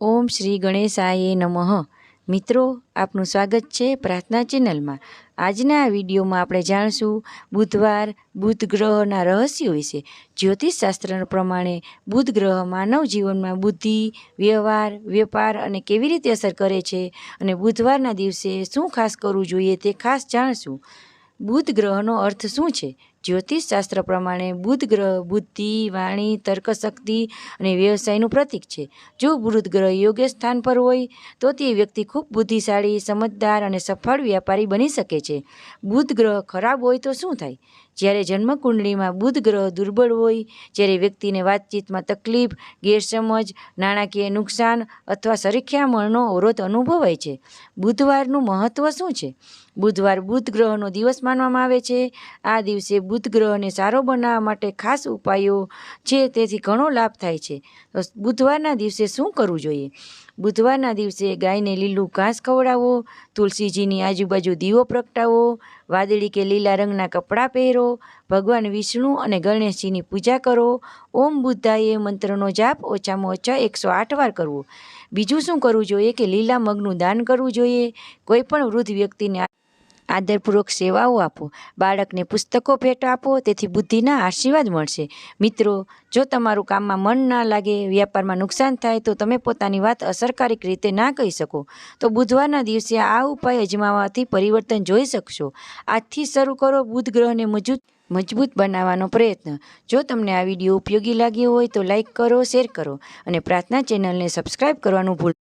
ઓમ શ્રી ગણેશાય નમઃ. મિત્રો, આપનું સ્વાગત છે પ્રાર્થના ચેનલમાં. આજના આ વિડીયોમાં આપણે જાણશું બુધવાર બુધ ગ્રહના રહસ્યો વિશે. જ્યોતિષશાસ્ત્ર પ્રમાણે બુધ ગ્રહ માનવ જીવનમાં બુદ્ધિ, વ્યવહાર, વેપાર અને કેવી રીતે અસર કરે છે અને બુધવારના દિવસે શું ખાસ કરવું જોઈએ તે ખાસ જાણશું. બુધ ગ્રહનો અર્થ શું છે? જ્યોતિષ શાસ્ત્ર પ્રમાણે બુધ ગ્રહ, બુદ્ધિ, વાણી, તર્કશક્તિ અને વ્યવસાયનું પ્રતીક છે. જો બુધ ગ્રહ યોગ્ય સ્થાન પર હોય, તો તે વ્યક્તિ ખૂબ બુદ્ધિશાળી, સમજદાર અને સફળ વ્યાપારી બની શકે છે. બુધ ગ્રહ ખરાબ હોય તો શું થાય? જ્યારે જન્મકુંડળીમાં બુધ ગ્રહ દુર્બળ હોય, જ્યારે વ્યક્તિને વાતચીતમાં તકલીફ, ગેરસમજ, નાણાકીય નુકસાન અથવા સરખ્યામણનો અવરોધ અનુભવાય છે. બુધવારનું મહત્ત્વ શું છે? બુધવાર બુધ ગ્રહનો દિવસ માનવામાં આવે છે. આ દિવસે બુધ ગ્રહને સારો બનાવવા માટે ખાસ ઉપાયો છે, તેથી ઘણો લાભ થાય છે. બુધવારના દિવસે શું કરવું જોઈએ? બુધવારના દિવસે ગાયને લીલું ઘાસ ખવડાવો, તુલસીજીની આજુબાજુ દીવો પ્રગટાવો, વાદળી કે લીલા રંગના કપડાં પહેરો, ભગવાન વિષ્ણુ અને ગણેશજીની પૂજા કરો. ઓમ બુદ્ધાએ મંત્રનો જાપ ઓછામાં ઓછા એકસો આઠ વાર કરવો. બીજું શું કરવું જોઈએ કે લીલા મગનું દાન કરવું જોઈએ? કોઈ પણ વૃદ્ધ વ્યક્તિને આદરપૂર્વક સેવાઓ આપો. બાળકને પુસ્તકો ભેટ આપો, તેથી બુદ્ધિના આશીર્વાદ મળશે. મિત્રો, જો તમારું કામમાં મન ના લાગે, વ્યાપારમાં નુકસાન થાય, તો તમે પોતાની વાત અસરકારક રીતે ના કહી શકો. તો બુધવારના દિવસે આ ઉપાય અજમાવવાથી પરિવર્તન જોઈ શકશો. આજથી શરૂ કરો બુધ ગ્રહને મજબૂત મજબૂત બનાવવાનો પ્રયત્ન. જો તમને આ વીડિયો ઉપયોગી લાગ્યો હોય તો લાઇક કરો, શેર કરો અને પ્રાર્થના ચેનલને સબસ્ક્રાઈબ કરવાનું ભૂલ